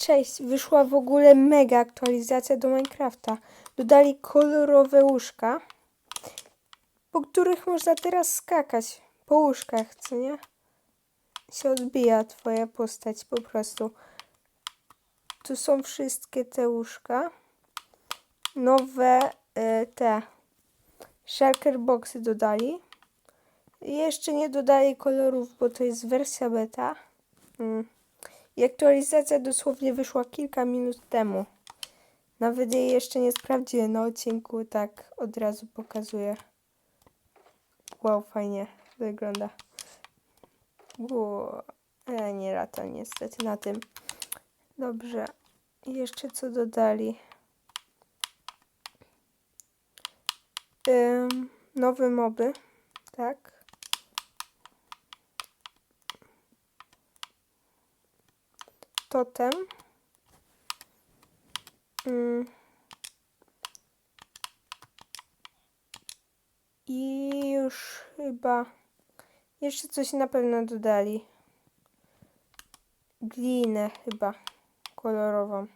Cześć, wyszła w ogóle mega aktualizacja do Minecrafta. Dodali kolorowe łóżka, po których można teraz skakać po łóżkach, co nie? Się odbija twoja postać po prostu. Tu są wszystkie te łóżka. Nowe e, te shulker boxy dodali. Jeszcze nie dodali kolorów, bo to jest wersja beta. Mm. I aktualizacja dosłownie wyszła kilka minut temu. Nawet jej jeszcze nie sprawdziłem na odcinku, tak od razu pokazuję. Wow, fajnie wygląda. Wow. E, nie lata niestety na tym. Dobrze. I jeszcze co dodali? Ym, nowe moby, tak. Totem. Mm. I już chyba jeszcze coś na pewno dodali. Glinę chyba kolorową.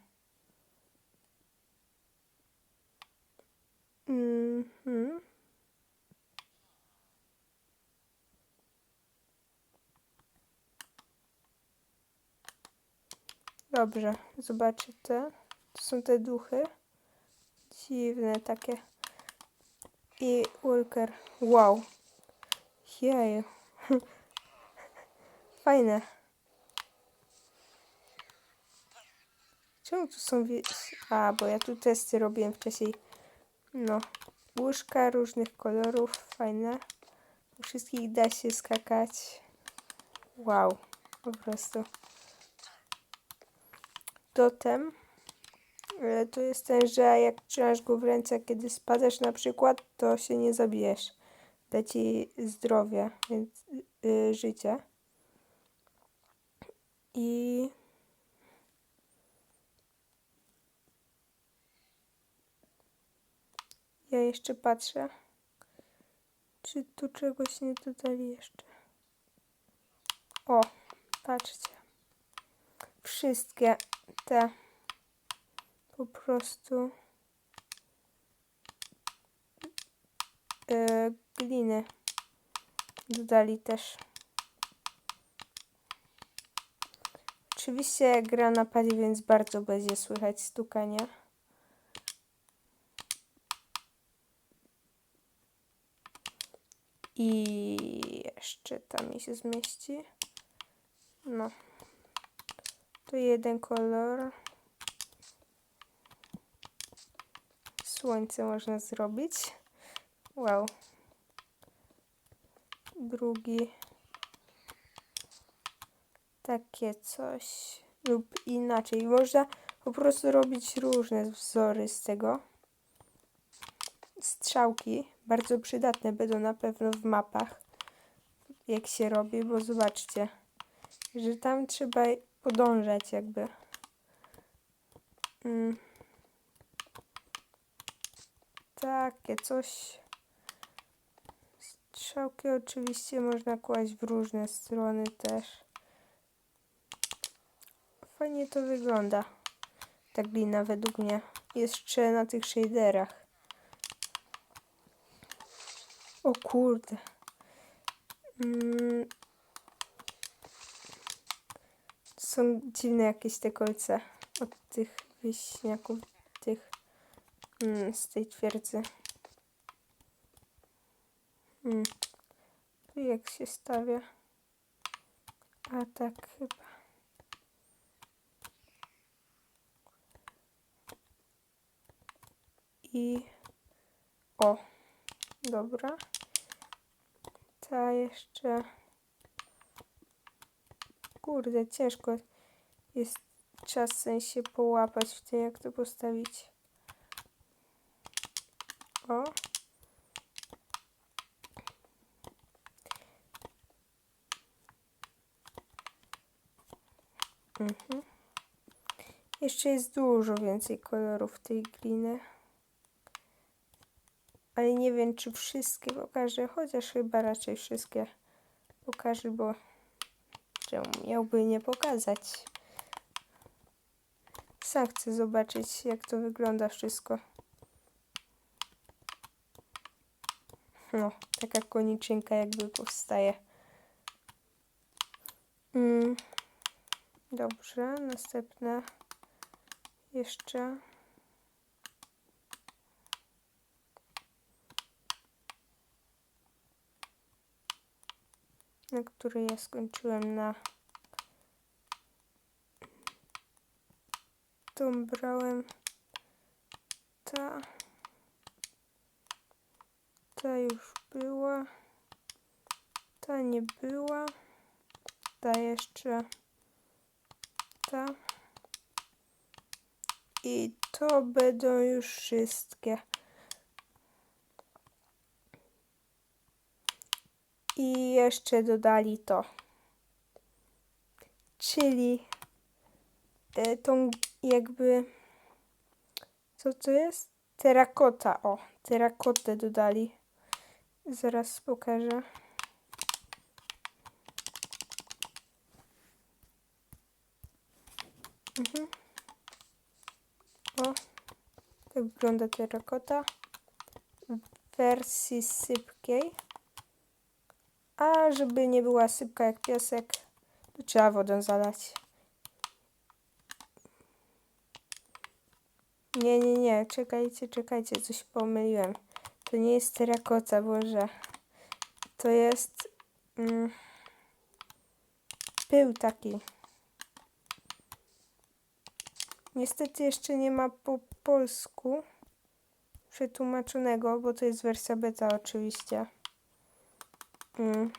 Mhm. Dobrze, zobaczę te. To są te duchy. Dziwne takie. I Walker. Wow. Jeju. Fajne. Czemu tu są... A, bo ja tu testy robiłem wcześniej. No. Łóżka różnych kolorów. Fajne. U wszystkich da się skakać. Wow. Po prostu totem e, to jest ten, że jak trzymasz go w ręce, kiedy spadasz na przykład, to się nie zabijesz. Da ci zdrowie, więc y, życie. I ja jeszcze patrzę, czy tu czegoś nie dodali jeszcze. O, patrzcie. Wszystkie te po prostu e, gliny dodali też. Oczywiście gra na padzie, więc bardzo będzie słychać stukanie. I jeszcze tam mi się zmieści. No. To jeden kolor. Słońce można zrobić. Wow. Drugi. Takie coś. Lub inaczej. Można po prostu robić różne wzory z tego. Strzałki. Bardzo przydatne będą na pewno w mapach. Jak się robi, bo zobaczcie, że tam trzeba podążać jakby. Mm. Takie coś. Strzałki oczywiście można kłaść w różne strony też. Fajnie to wygląda. Ta glina według mnie. Jeszcze na tych shaderach. O kurde. Mm, są dziwne jakieś te kolce od tych wieśniaków, tych mm, z tej twierdzy. Mm. Tu jak się stawia? A tak chyba. I o, dobra. Ta jeszcze. Kurde, ciężko jest czasem się połapać w tym, jak to postawić. O. Mhm. Jeszcze jest dużo więcej kolorów tej gliny. Ale nie wiem, czy wszystkie pokażę, chociaż chyba raczej wszystkie pokażę, bo czemu miałby nie pokazać? Sam chcę zobaczyć, jak to wygląda wszystko. No, taka koniczynka jakby powstaje. Mm. Dobrze, następne. Jeszcze. Na której ja skończyłem na. Tą brałem. Ta. Ta już była. Ta nie była. Ta jeszcze. Ta. I to będą już wszystkie. I jeszcze dodali to. Czyli e, tą jakby. Co to jest? Terakota. O, terakotę dodali. Zaraz pokażę. Mhm. O, tak wygląda terakota w wersji sypkiej. A żeby nie była sypka jak piasek, to trzeba wodą zalać. Nie, nie, nie, czekajcie, czekajcie, coś pomyliłem. To nie jest terakota, Boże. To jest mm, pył taki. Niestety jeszcze nie ma po polsku przetłumaczonego, bo to jest wersja beta oczywiście. Mm,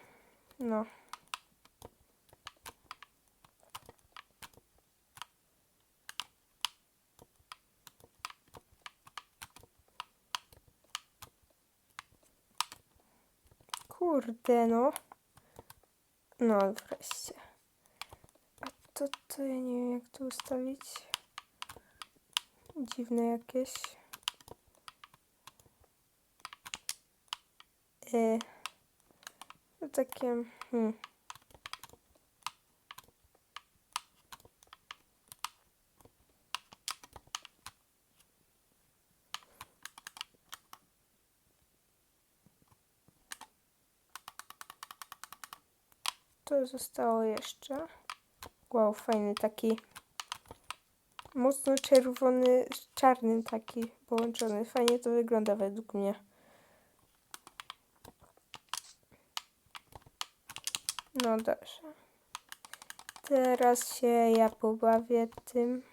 no. Kurde, no. No, wreszcie. A to, to ja nie wiem, jak to ustawić. Dziwne jakieś. E, to takie. Hmm. To zostało jeszcze. Wow, fajny taki. Mocno czerwony z czarnym taki połączony. Fajnie to wygląda według mnie. No dobrze. Teraz się ja pobawię tym.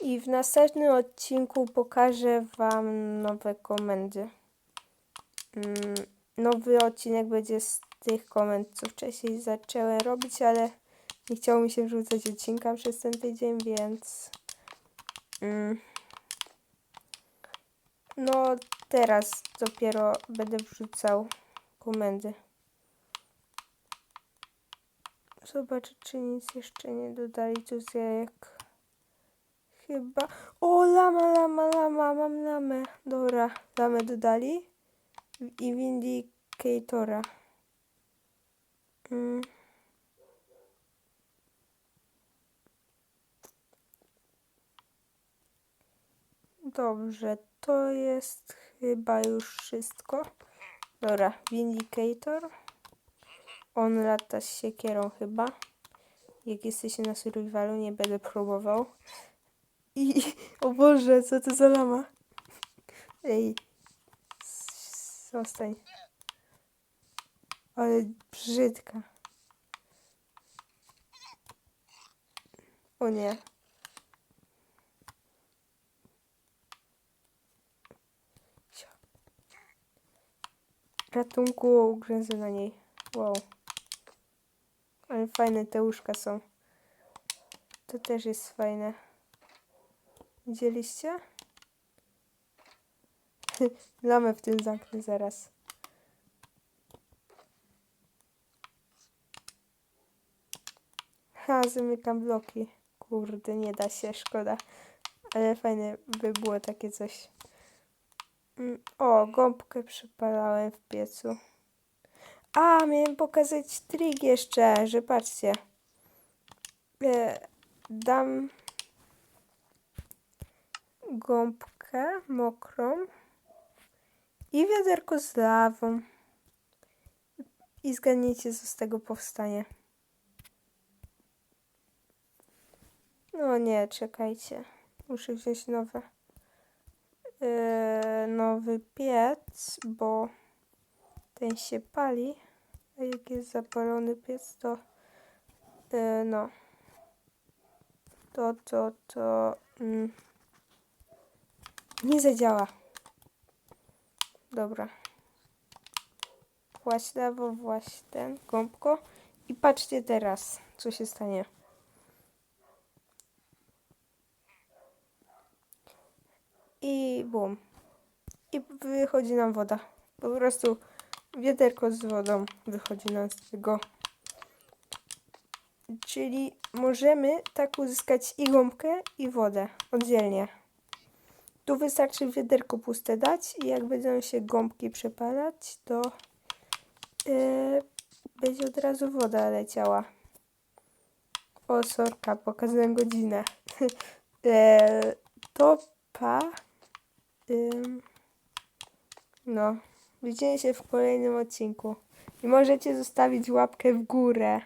I w następnym odcinku pokażę Wam nowe komendy. Mm, nowy odcinek będzie z tych komend, co wcześniej zaczęłem robić, ale nie chciało mi się wrzucać odcinka przez ten tydzień, więc. Mm, no, teraz dopiero będę wrzucał komendy. Zobaczę, czy nic jeszcze nie dodali tu z jajek. Chyba. O, lama, lama, lama, mam lamę. Dobra, lamę dodali. I Vindicatora. Mm. Dobrze, to jest chyba już wszystko. Dobra, Vindicator. On lata z siekierą chyba. Jak jesteście na survivalu, nie będę próbował. I, o Boże, co to za lama? Ej, zostań. Ale brzydka. O nie. Ratunku, ugrzęzę na niej. Wow. Ale fajne te łóżka są. To też jest fajne. Widzieliście? Lamę w tym zamknę zaraz. Ha, zamykam bloki. Kurde, nie da się, szkoda. Ale fajne by było takie coś. Mm, O, gąbkę przypalałem w piecu. A, miałem pokazać trik jeszcze, że patrzcie. E, dam gąbkę mokrą i wiaderko z lawą. I zgadnijcie, co z tego powstanie. No nie, czekajcie. Muszę wziąć nowe. E, nowy piec, bo ten się pali. A jak jest zapalony piec, to e, no. To, to, to mm, nie zadziała. Dobra. Właś lewo, właś ten, gąbko. I patrzcie teraz, co się stanie. I bum. I wychodzi nam woda. Po prostu wiaderko z wodą wychodzi nam z tego. Czyli możemy tak uzyskać i gąbkę, i wodę oddzielnie. Tu wystarczy wiaderko puste dać i jak będą się gąbki przepalać, to yy, będzie od razu woda leciała. O, sorka, pokazałem godzinę. yy, to pa. Ym, no, widzimy się w kolejnym odcinku. I możecie zostawić łapkę w górę.